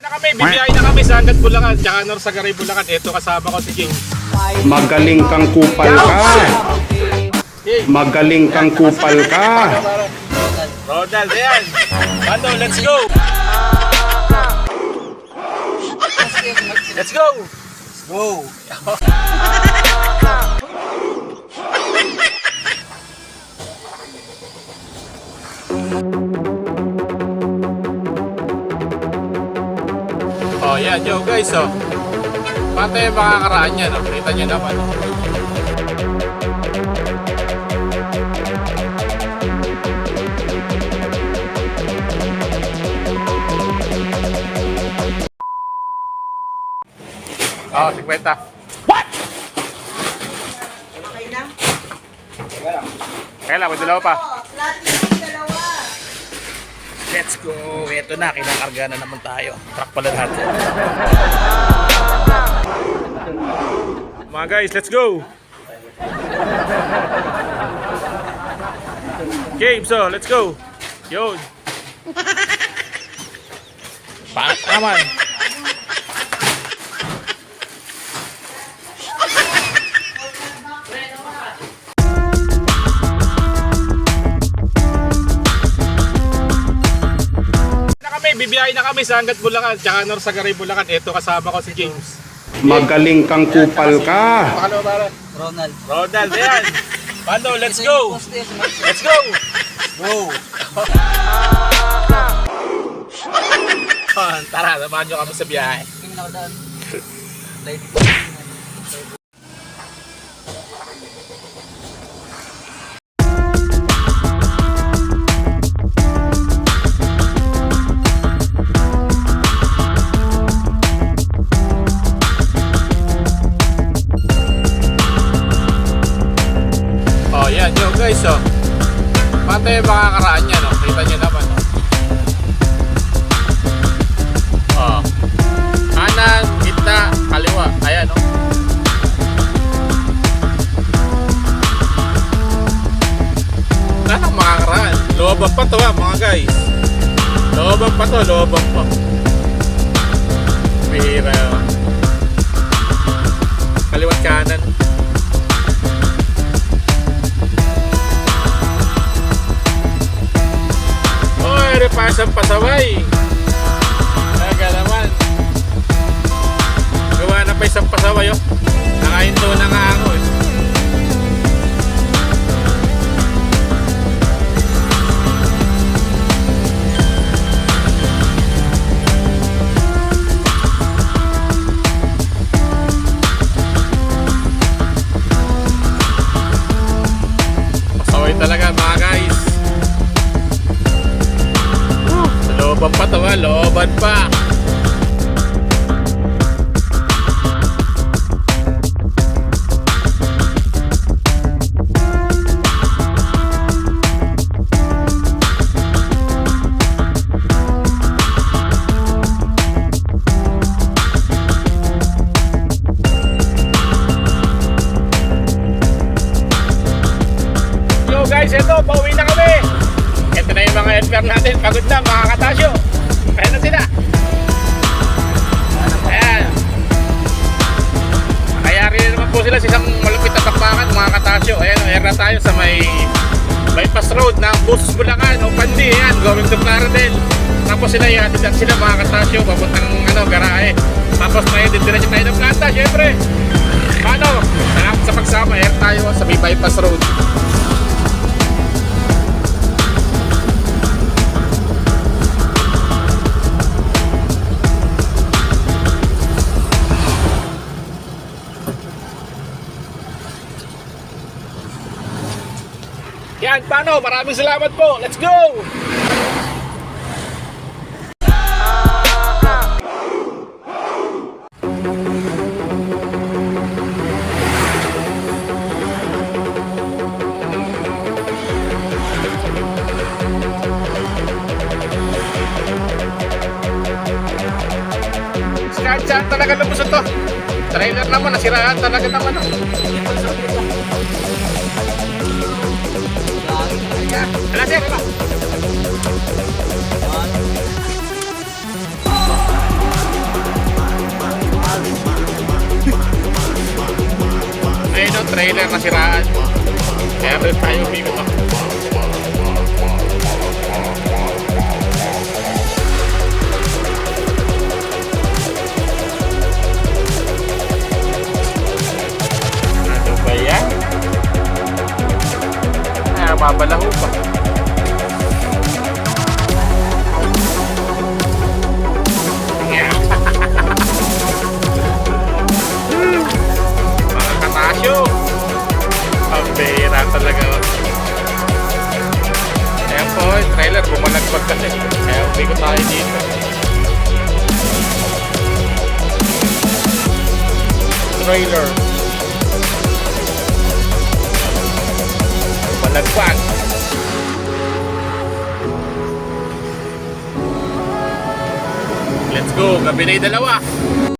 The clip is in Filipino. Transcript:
Na kami, bibiyahe na kami sa Hanggat Bulacan, tsaka Norsagaray Bulacan. Ito kasama ko si James. Magaling kang kupal ka. Magaling kang kupal ka. Ronald, ayan. Bando, let's go! Let's go! Go! Oh, yan, yo guys, oh. Paano tayo makakaraan yan, oh? Kita nyo naman. Oh, 50. Okay na? Kaya lang, may dalawa pa. Let's go! Ito na, kinakarga na naman tayo. Truck pala lahat. Mga guys, let's go! Game, so let's go! Yun! Paano naman? Bibiyahe na kami sa Hanggat Bulacan, tsaka Norsagaray Bulacan. Ito kasama ko si James. Magaling kang kupal ka. Pakalawa para. Ronald. Ronald, ayan. Pando, let's go! Let's go! Go! Tara, samahan nyo kami sa biyahe. Kami nakadaan. Light. Guys, oh. Paano tayo makakaraan yan, oh? Kita nyo naman, oh. Oh. Kanan, gitna, kaliwa. Ayan, oh. Saan ang makakaraan? Looban pa to, ah, mga guys. Looban pa to, looban pa. Bihira. Kaliwat kanan. Oy, repasang pasaway. Talaga naman. Gawa na pa isang pasaway, oh. Looban pa to ha, looban pa. Guys, ito, pauwi mga helper natin. Pagod na, mga katasyo. Na sila. Ayan. Nakayari na naman po sila sa isang malupit na bakbakan, mga katasyo. Ayan, ayan na tayo sa may bypass road ng Busos Bulacan o Pandi. Ayan, going to Plaridel. Tapos sila ihatid at sila mga katasyo, papuntang ano, garahe. Tapos may didiretso tayo ng planta, syempre. Paano? Salamat sa pagsama. Ayan tayo sa may bypass road. Yan, paano? Maraming salamat po. Let's go! Saan talaga lubos ito? Trailer naman, nasiraan talaga naman. oh. Trailer na siraan. Kaya rin tayo umikot ako. Ano ba yan? Ah, mabalaho pa. Bumalagpag kasi. Kaya umikot tayo dito. Trailer. Bumalagpag. Let's go, gabi na yung dalawa.